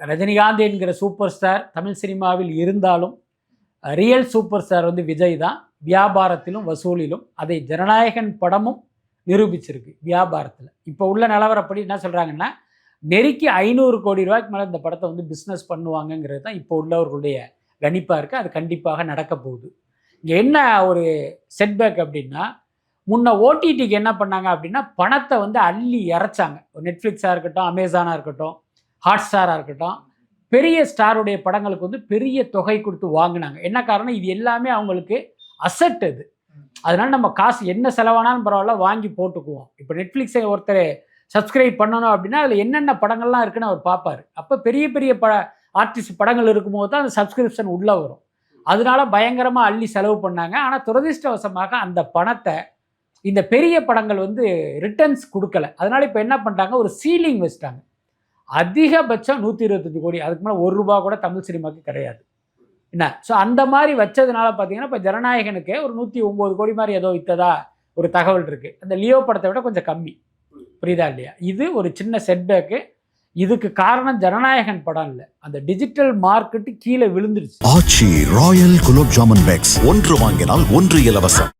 ரஜினிகாந்த் என்கிற super star Tamil சினிமாவில் இருந்தாலும் ரியல் சூப்பர் ஸ்டார் வந்து விஜய் தான். வியாபாரத்திலும் வசூலிலும் அதை ஜனநாயகன் படமும் நிரூபிச்சிருக்கு வியாபாரத்தில். இப்போ உள்ள நிலவரப்படி என்ன சொல்கிறாங்கன்னா நெருக்கி ஐநூறு கோடி ரூபாய்க்கு மேலே இந்த படத்தை வந்து பிஸ்னஸ் பண்ணுவாங்கங்கிறது தான் இப்போ உள்ளவர்களுடைய கணிப்பாக இருக்குது அது கண்டிப்பாக நடக்க போகுது. இங்கே என்ன ஒரு செட்பேக் அப்படின்னா முன்ன ஓடிடிக்கு என்ன பண்ணாங்க அப்படின்னா பணத்தை வந்து அள்ளி இறைச்சாங்க. நெட்ஃப்ளிக்ஸாக இருக்கட்டும் அமேசானாக இருக்கட்டும் ஹாட் ஸ்டாராக இருக்கட்டும். பெரிய ஸ்டாருடைய படங்களுக்கு வந்து பெரிய தொகை கொடுத்து வாங்கினாங்க. என்ன காரணம்? இது எல்லாமே அவங்களுக்கு அசட் அது. அதனால நம்ம காசு என்ன செலவானாலும் பரவாயில்ல வாங்கி போட்டுக்குவோம். இப்போ நெட்ஃப்ளிக்ஸை ஒருத்தர் சப்ஸ்கிரைப் பண்ணணும் அப்படின்னா அதில் என்னென்ன படங்கள்லாம் இருக்குன்னு அவர் பார்ப்பார் அப்போ பெரிய பெரிய பட ஆர்டிஸ்ட் படங்கள் இருக்கும்போது தான் அந்த சப்ஸ்கிரிப்ஷன் உள்ளே வரும். அதனால பயங்கரமாக அள்ளி செலவு பண்ணாங்க. ஆனால் துரதிர்ஷ்டவசமாக அந்த பணத்தை இந்த பெரிய படங்கள் வந்து ரிட்டர்ன்ஸ் கொடுக்கல. அதனால இப்போ என்ன பண்ணிட்டாங்க ஒரு சீலிங் வச்சுட்டாங்க. அதிகபட்சம் நூற்றி இருபத்தஞ்சி கோடி. அதுக்கு மேலே ஒரு ரூபா கூட தமிழ் சினிமாவுக்கு கிடையாது. என்ன? ஸோ அந்த மாதிரி வச்சதுனால பார்த்தீங்கன்னா இப்போ ஜனநாயகனுக்கே ஒரு நூற்றி ஒம்பது கோடி மாதிரி ஏதோ வித்ததா ஒரு தகவல் இருக்குது அந்த லியோ படத்தை விட கொஞ்சம் கம்மி. புரியுதா இல்லையா? இது ஒரு சின்ன செட்பேக்கு இதுக்கு காரணம் ஜனநாயகன் படம் இல்லை. அந்த டிஜிட்டல் மார்க்கெட்டு கீழே விழுந்துருச்சு. Aachi royal gulab jamun packs. ஒன்று வாங்கினால் ஒன்று இலவசம்.